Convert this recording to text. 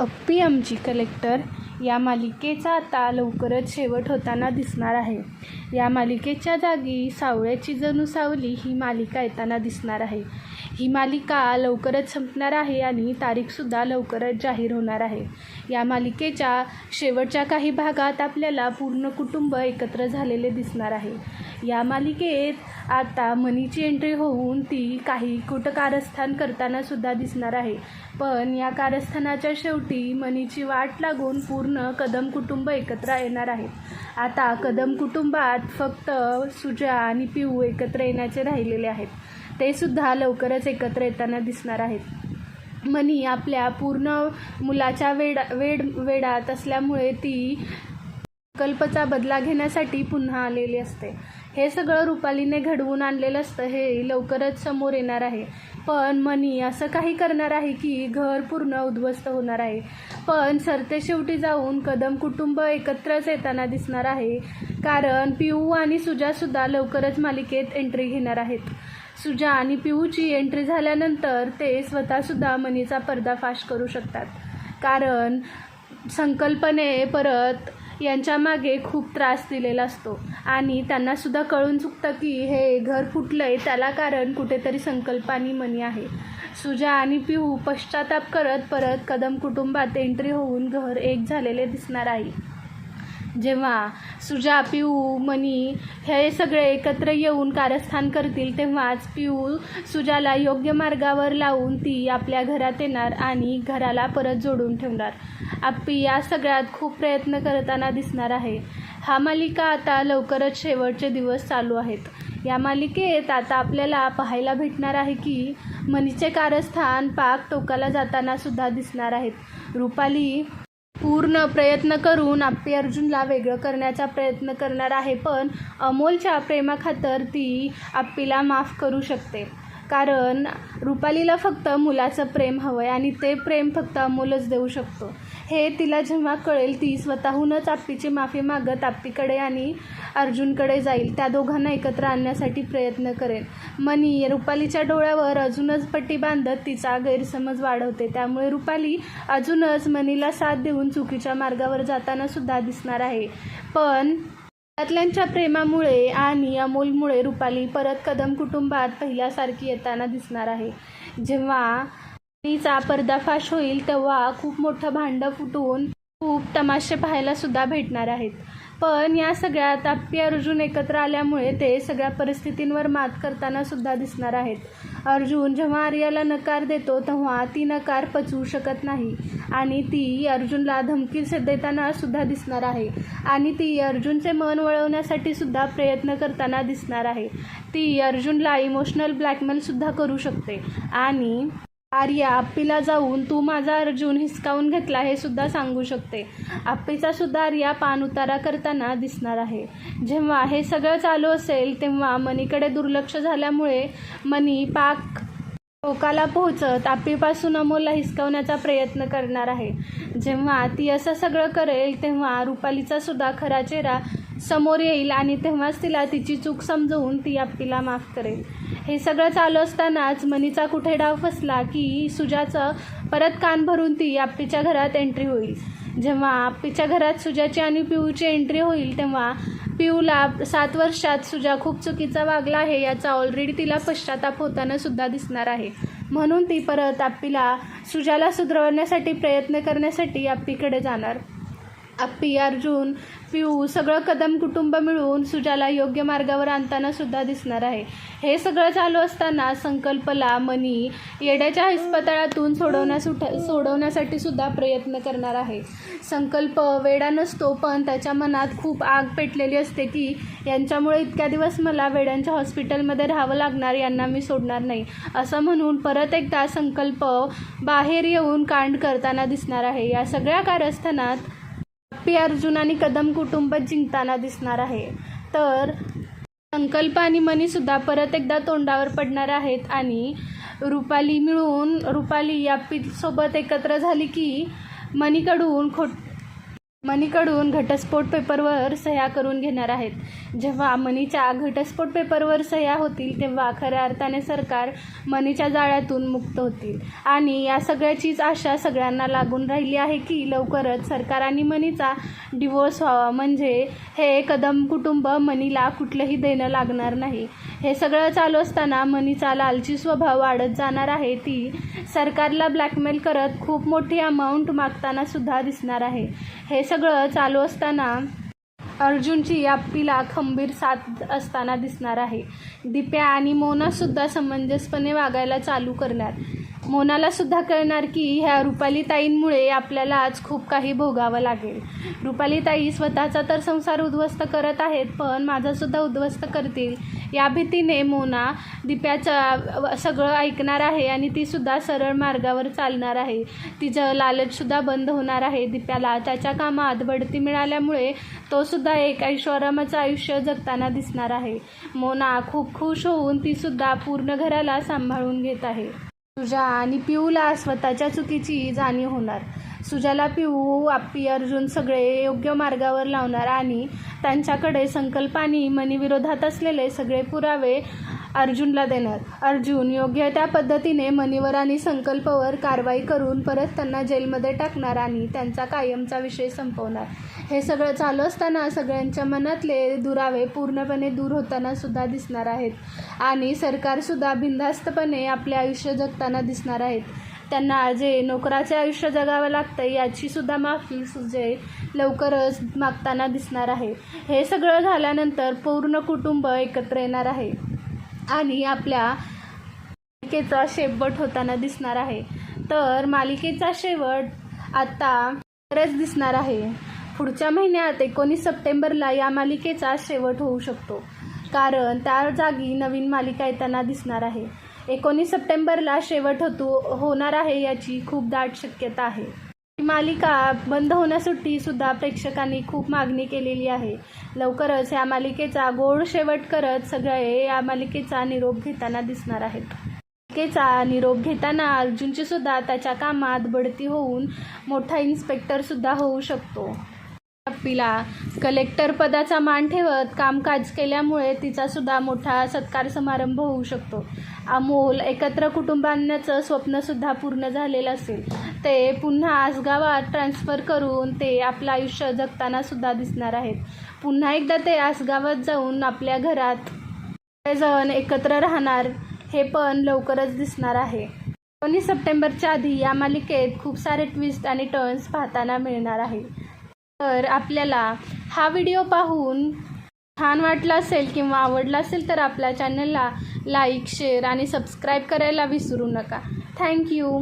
अप्पी आमची कलेक्टर या मालिकेचा आता लवकरच शेवट होताना दिसणार आहे. या मालिकेच्या जागी सावळ्याची जणू सावली ही मालिका येताना दिसणार आहे. ही मालिका लवकरच संपणार आहे आणि तारीखसुद्धा लवकरच जाहीर होणार आहे. या मालिकेच्या शेवटच्या काही भागात आपल्याला पूर्ण कुटुंब एकत्र झालेले दिसणार आहे. या मालिकेत आता मनीची एंट्री होऊन ती काही कुठं कारस्थान करताना सुद्धा दिसणार आहे. पण या कारस्थानाच्या शेवटी मनीची वाट लागून पूर्ण कदम कुटुंब एकत्र येणार आहे. आता कदम कुटुंबात फक्त सुजा आणि पिऊ एकत्र येण्याचे राहिलेले आहेत. ते सुद्धा लवकरच एकत्र येताना दिसणार आहेत. मनी आपल्या पूर्ण मुलाच्या वेडा वेड वेडात असल्यामुळे ती कल्पचा बदला घेण्यासाठी पुन्हा आलेली असते. हे सगळं रुपालीने घडवून आणलेलं असतं हे लवकरच समोर येणार आहे. पण मनी असं काही करणार आहे की घर पूर्ण उद्ध्वस्त होणार आहे? पण सरते शेवटी जाऊन कदम कुटुंब एकत्रच येताना दिसणार आहे. कारण पिऊ आणि सुजासुद्धा लवकरच मालिकेत एंट्री घेणार आहेत. सुजा आणि पिऊची एंट्री झाल्यानंतर ते स्वतःसुद्धा मनीचा पर्दाफाश करू शकतात. कारण संकल्पने परत यांच्या मागे खूप त्रास दिलेला असतो. आणि त्यांनासुद्धा कळून चुकतं की हे घर फुटलं आहे त्याला कारण कुठेतरी संकल्पानी मनी आहे. सुजा आणि पिहू पश्चाताप करत परत कदम कुटुंबात एंट्री होऊन घर एक झालेले दिसणार आहे. जेव्हा सुजा पिऊ मनी हे सगळे एकत्र येऊन कारस्थान करतील तेव्हाच पिऊ सुजाला योग्य मार्गावर लावून ती आपल्या घरात येणार आणि घराला परत जोडून ठेवणार. आप्पी या सगळ्यात खूप प्रयत्न करताना दिसणार आहे. हा मालिका आता लवकरच शेवटचे दिवस चालू आहेत. या मालिकेत आता आपल्याला पाहायला भेटणार आहे की मनीचे कारस्थान पाक टोकाला जाताना सुद्धा दिसणार आहेत. रुपाली पूर्ण प्रयत्न करून आप्पी अर्जुनला वेगळं करण्याचा प्रयत्न करणार आहे पण अमोलच्या प्रेमाखातर ती आप्पीला माफ करू शकते. कारण रुपालीला फक्त मुलाचं प्रेम हवं आहे आणि ते प्रेम फक्त अमोलच देऊ शकतो. हे तिला जेव्हा कळेल ती स्वतःहूनच आप्पीची माफी मागत आप्पीकडे आणि अर्जुनकडे जाईल. त्या दोघांना एकत्र आणण्यासाठी प्रयत्न करेल मनी रुपालीच्या डोळ्यावर अजूनच पट्टी बांधत तिचा गैरसमज वाढवते. त्यामुळे रुपाली अजूनच मनीला साथ देऊन चुकीच्या मार्गावर जाताना सुद्धा दिसणार आहे. पण घरातल्यांच्या प्रेमामुळे आणि अमोलमुळे रुपाली परत कदम कुटुंबात पहिल्यासारखी येताना दिसणार आहे. जेव्हा तिचा पर्दाफाश होईल तेव्हा खूप मोठं भांडं फुटून खूप तमाशे पाहायला सुद्धा भेटणार आहेत. पण या सगळ्यात आप्पी अर्जुन एकत्र आल्यामुळे ते सगळ्या परिस्थितींवर मात करताना सुद्धा दिसणार आहेत. अर्जुन जेव्हा आर्याला नकार देतो तेव्हा ती नकार पचवू शकत नाही आणि ती अर्जुनला धमकी देताना सुद्धा दिसणार आहे आणि ती अर्जुनचे मन वळवण्यासाठी सुद्धा प्रयत्न करताना दिसणार आहे. ती अर्जुनला इमोशनल ब्लॅकमेलसुद्धा करू शकते आणि आर्या आप्पीला जाऊन तू माझा अर्जुन हिसकावून घेतला हे सुद्धा सांगू शकते. आप्पीचा सुद्धा आर्या पान उतारा करताना दिसणार आहे. जेव्हा हे सगळं चालू असेल तेव्हा मनीकडे दुर्लक्ष झाल्यामुळे मनी पाक टोकाला पोहोचत आप्पीपासून अमोलला हिसकावण्याचा प्रयत्न करणार आहे. जेव्हा ती असं सगळं करेल तेव्हा रुपालीचा सुद्धा खरा चेहरा समोर येईल आणि तेव्हाच तिला तिची चूक समजवून ती आपतीला माफ करेल. हे सगळं चालू असतानाच मनीचा कुठे डाव फसला की सुजाचं परत कान भरून ती आप्पीच्या घरात एंट्री होईल. जेव्हा आप्पीच्या घरात सुजाची आणि पिऊची एंट्री होईल तेव्हा पिऊला सात वर्षात सुजा खूप चुकीचा वागला आहे याचा ऑलरेडी तिला पश्चाताप होताना सुद्धा दिसणार आहे. म्हणून ती परत आप्पीला सुजाला सुधारवण्यासाठी प्रयत्न करण्यासाठी आप्पीकडे जाणार. आप्पी अर्जुन पिऊ सगळं कदम कुटुंब मिळून सुजाला योग्य मार्गावर आणताना सुद्धा दिसणार आहे. हे सगळं चालू असताना संकल्पला मनी येड्याच्या इस्पतळातून सोडवण्यास उठ सोडवण्यासाठी सुद्धा प्रयत्न करणार आहे. संकल्प वेडा नसतो पण त्याच्या मनात खूप आग पेटलेली असते की यांच्यामुळे इतक्या दिवस मला वेड्यांच्या हॉस्पिटलमध्ये राहावं लागणार यांना मी सोडणार नाही. असं म्हणून परत एकदा संकल्प बाहेर येऊन कांड करताना दिसणार आहे. या सगळ्या कारस्थानात पी अर्जुन आणि कदम कुटुंब जिंकताना दिसणार आहे. तर संकल्प आणि मनीसुद्धा परत एकदा तोंडावर पडणार आहेत आणि रुपाली मिळून रुपाली या सोबत एकत्र झाली की मनीकडून खोट मनीकडून घटस्फोट पेपरवर सह्या करून घेणार आहेत. जेव्हा मनीच्या घटस्फोट पेपरवर सह्या होतील तेव्हा खऱ्या अर्थाने सरकार मनीच्या जाळ्यातून मुक्त होतील. आणि या सगळ्याचीच आशा सगळ्यांना लागून राहिली आहे की लवकरच सरकार आणि मनीचा डिवोर्स व्हावा. म्हणजे हे कदम कुटुंब मनीला कुठलंही देणं लागणार नाही. हे सगळं चालू असताना मनीचा लालची स्वभाव वाढत जाणार आहे. ती सरकारला ब्लॅकमेल करत खूप मोठी अमाऊंट मागताना सुद्धा दिसणार आहे. हे सगळं चालू असताना अर्जुनची आप्पीला खंबीर साथ असताना दिसणार आहे. दिप्या आणि मोनासुद्धा समंजसपणे वागायला चालू करणार मोनाला सुद्धा कळणार की ह्या रुपाली ताईंमुळे आपल्याला आज खूप काही भोगावं लागेल. रुपाली ताई स्वतःचा तर संसार उद्ध्वस्त करत आहेत पण माझासुद्धा उद्ध्वस्त करतील. या भीतीने मोना दिप्याचं सगळं ऐकणार आहे आणि तीसुद्धा सरळ मार्गावर चालणार आहे. तिचं लालचसुद्धा बंद होणार आहे दिप्याला. त्याच्या कामात बढती मिळाल्यामुळे तोसुद्धा एक ऐश्वरामाचं आयुष्य जगताना दिसणार आहे. मोना खूप खुश होऊन तीसुद्धा पूर्ण घराला सांभाळून घेत आहे. सुजा आणि पिऊला स्वतःच्या चुकीची जाणीव होणार. सुजाला पिऊ आप्पी अर्जुन सगळे योग्य मार्गावर लावणार आणि त्यांच्याकडे संकल्पानी मनीविरोधात असलेले सगळे पुरावे अर्जुनला देणार. अर्जुन योग्य त्या पद्धतीने मनीवर आणि संकल्पवर कारवाई करून परत त्यांना जेलमध्ये टाकणार आणि त्यांचा कायमचा विषय संपवणार. हे सगळं चालू असताना सगळ्यांच्या मनातले दुरावे पूर्णपणे दूर होताना सुद्धा दिसणार आहेत. आणि सरकारसुद्धा बिनधास्तपणे आपले आयुष्य जगताना दिसणार आहेत. त्यांना जे नोकराचे आयुष्य जगावं लागतं याचीसुद्धा माफी सुजय लवकरच मागताना दिसणार आहे. हे सगळं झाल्यानंतर पूर्ण कुटुंब एकत्र येणार आहे. आणि आपल्या मालिकेचा शेवट होताना दिसणार आहे. तर मालिकेचा शेवट आता खरंच दिसणार आहे. पुढच्या महिन्यात एकोणीस सप्टेंबरला या मालिकेचा शेवट होऊ शकतो. कारण त्या जागी नवीन मालिका येताना दिसणार आहे. एकोणीस सप्टेंबरला शेवट होतो होणार आहे याची खूप दाट शक्यता आहे. मालिका बंद होण्यासाठी सुद्धा प्रेक्षकांनी खूप मागणी केलेली आहे. लवकरच या मालिकेचा गोड शेवट करत सगळे या मालिकेचा निरोप घेताना दिसणार आहेत. मालिकेचा निरोप घेताना अर्जुनची सुद्धा त्याच्या कामात बढती होऊन मोठा इन्स्पेक्टर सुद्धा होऊ शकतो. अप्पीला कलेक्टर पदाचा मान ठेवत कामकाज केल्यामुळे तिचा सुद्धा मोठा सत्कार समारंभ होऊ शकतो. अमोल एकत्र कुटुंबांचं स्वप्नसुद्धा पूर्ण झालेलं असेल. ते पुन्हा आसगावात ट्रान्स्फर करून ते आपलं आयुष्य जगताना सुद्धा दिसणार आहेत. पुन्हा एकदा ते आसगावात जाऊन आपल्या घरात जण एकत्र राहणार हे पण लवकरच दिसणार आहे. एकोणीस सप्टेंबरच्या आधी या मालिकेत खूप सारे ट्विस्ट आणि टर्न्स पाहताना मिळणार आहे. तर आपल्याला हा व्हिडिओ पाहून छान वाटला असेल किंवा आवडला असेल तर आपल्या चॅनलला लाईक शेअर आणि सबस्क्राईब करायला विसरू नका. थँक्यू